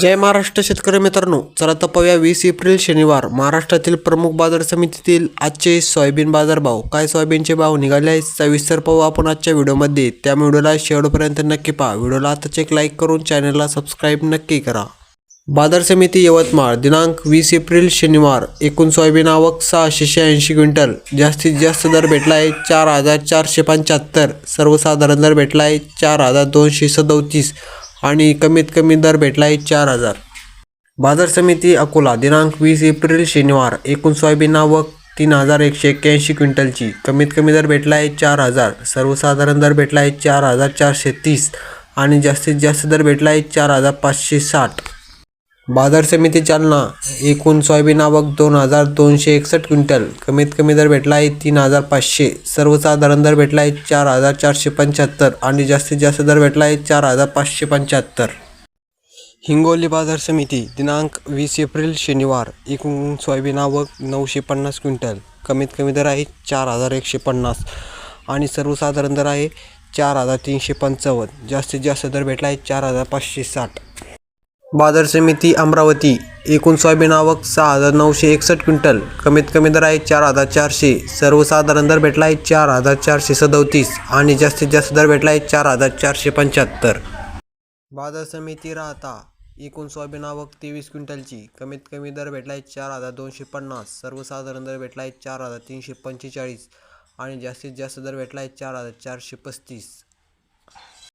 जय महाराष्ट्र शेतकरी मित्रांनो. चला तर वीस एप्रिल शनिवार. महाराष्ट्रातील प्रमुख बाजार समितीतील आजचे सोयाबीन बाजारभाव. काय सोयाबीनचे भाव निघाले आहेत सविस्तर पाहू आपण आजच्या व्हिडिओमध्ये. त्या व्हिडिओला शेवटपर्यंत नक्की पहा. व्हिडिओला आताच एक लाईक करून चॅनलला सबस्क्राईब नक्की करा. बाजार समिती यवतमाळ दिनांक वीस एप्रिल शनिवार. एकूण सोयाबीन आवक सहाशे शहाऐंशी क्विंटल. जास्तीत जास्त दर भेटला आहे चार हजार चारशे पंच्याहत्तर. सर्वसाधारण दर भेटला आहे चार हजार दोनशे सदोतीस. आणि कमीत कमी दर भेटला आहे चार हजार. बाजार समिती अकोला दिनांक वीस एप्रिल शनिवार एकूण सोयाबीन आवक तीन हजार एकशे एक्क्याऐंशी क्विंटलची. कमीत कमी दर भेटला आहे चार हजार. सर्वसाधारण दर भेटला आहे चार हजार चारशे तीस आणि जास्तीत जास्त दर भेटला आहे चार हजार पाचशे साठ. बाजार समिती चालना. एकूण सोयाबीन आवक दोन हजार दोनशे एकसष्ट क्विंटल. कमीत कमी दर भेटला आहे तीन हजार पाचशे. सर्वसाधारण दर भेटला आहे चार हजार चारशे पंच्याहत्तर आणि जास्तीत जास्त दर भेटला आहे चार हजार पाचशे पंच्याहत्तर. हिंगोली बाजार समिती दिनांक वीस एप्रिल शनिवार. एकूण सोयाबीन आवक नऊशे पन्नास क्विंटल. कमीत कमी दर आहे चार हजार एकशे पन्नास आणि सर्वसाधारण दर आहे चार हजार तीनशे पंचावन्न. जास्तीत जास्त दर भेटला आहे चार हजार पाचशे साठ. बाजार समिती अमरावती एकूण सोयाबीन आवक सहा हजार नऊशे एकसष्ट क्विंटल. कमीत कमी दर आहे चार हजार चारशे. सर्वसाधारण दर भेटला आहे चार हजार चारशे सदोतीस आणि जास्तीत जास्त दर भेटला आहे चार हजार चारशे पंच्याहत्तर. बाजार समिती राहता एकूण सोयाबीन आवक तेवीस क्विंटलची. कमीत कमी दर भेटला आहे चार हजार दोनशे पन्नास. सर्वसाधारण दर भेटला आहे चार हजार तीनशे पंचेचाळीस आणि जास्तीत जास्त दर भेटला आहे चार हजार चारशे पस्तीस.